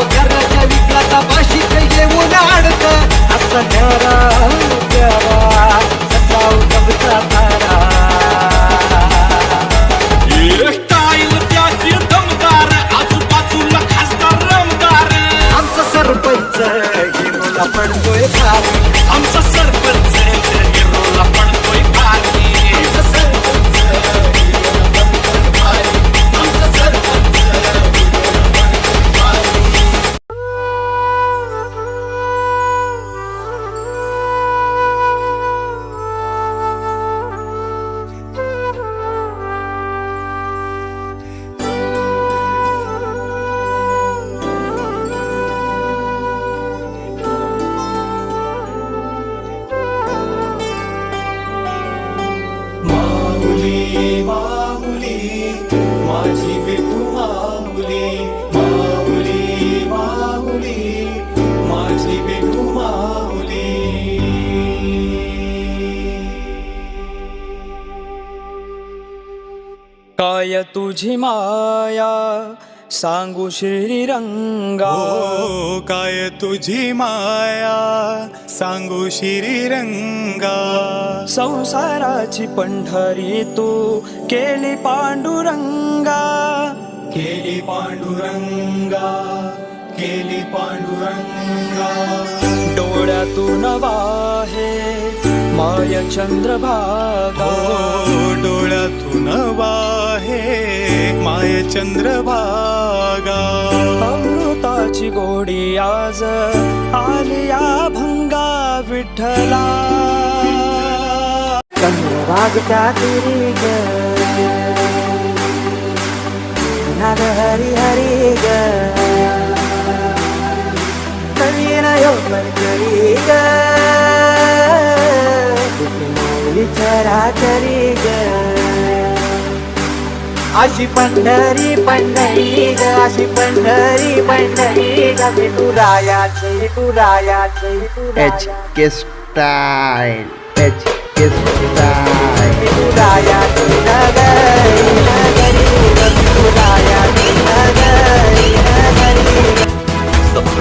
गावकऱ्याच्या विकासापाशी येऊन अडत असणारा काय तुझी माया सांगू श्रीरंगा हो, काय तुझी माया सांगू श्रीरंगा संसाराची पंढरी तू केली पांडुरंग. केली पांडुरंगा केली पांडुरंगा. डोळ्यातून वाहे माय चंद्रभागा. ओ डोळ्यातून वाहे माय चंद्रभागा. अमृताची गोडी आज आली या भंगा विठ्ठला. चंद्रभागच्या तिरी ग नाग हरी हरी ग नवीन योगरी ग चराचरी ग अशी पंढरी पंढरी ग अशी पंढरी पंढरी ग. विठुरायाची विठुरायाची H विठुरायाची K style H K style